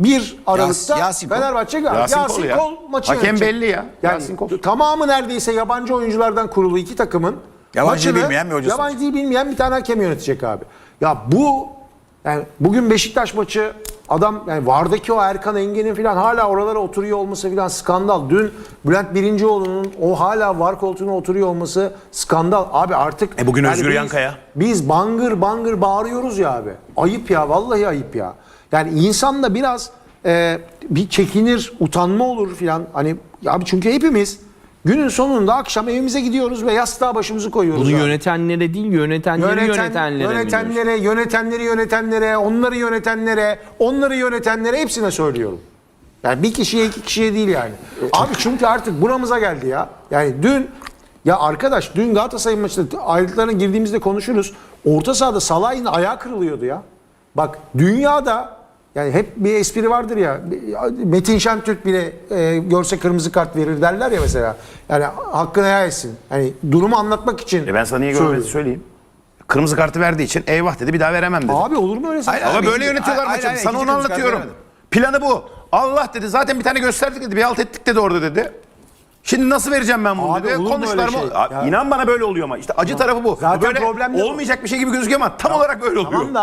1 Aralık'ta Yasin Kol. Fenerbahçe galip. Yasin Yasin, Kol ya. Kol maçı Hakem yönetecek. belli ya. Yani Yasin Kol. tamamı neredeyse yabancı oyunculardan kurulu iki takımın Yabancı maçını bilmeyen bir hocası yabancı dil bilmeyen bir tane hakem yönetecek abi. Ya bu yani bugün Beşiktaş maçı adam yani vardaki o Erkan Engin'in falan hala oralara oturuyor olması falan skandal. Dün Bülent Birincioğlu'nun o hala var koltuğuna oturuyor olması skandal. Abi artık E bugün Özgür biz- Yankaya. Biz bangır bangır bağırıyoruz ya abi. Ayıp ya vallahi ayıp ya. Yani insan da biraz e, bir çekinir, utanma olur filan. Hani abi çünkü hepimiz günün sonunda akşam evimize gidiyoruz ve yastığa başımızı koyuyoruz. Bunu abi. yönetenlere değil yönetenleri Yöneten- yönetenlere yönetenlere, yönetenleri yönetenlere, onları yönetenlere, onları yönetenlere hepsine söylüyorum. Yani bir kişiye iki kişiye değil yani. Abi çünkü artık buramıza geldi ya. Yani dün ya arkadaş dün Galatasaray maçında ayrıntılarına girdiğimizde konuşuruz. Orta sahada Salah'ın ayağı kırılıyordu ya. Bak dünyada yani hep bir espri vardır ya. Metin Şentürk bile e, görse kırmızı kart verir derler ya mesela. Yani hakkını helal etsin. Hani durumu anlatmak için. E ben sana niye görmedi söyleyeyim. Kırmızı kartı verdiği için eyvah dedi bir daha veremem dedi. Abi olur mu öyle şey? Ama abi, böyle yönetiyorlar hayır, maçı. hayır, Sana onu anlatıyorum. Planı bu. Allah dedi zaten bir tane gösterdik dedi. Bir alt ettik dedi orada dedi. Şimdi nasıl vereceğim ben bunu Abi dedi. öyle mı? şey? Abi Ya- İnan bana böyle oluyor ama. işte acı tarafı bu. Zaten böyle problem de bu. olmayacak bir şey gibi gözüküyor ama tam olarak böyle oluyor. Tamam da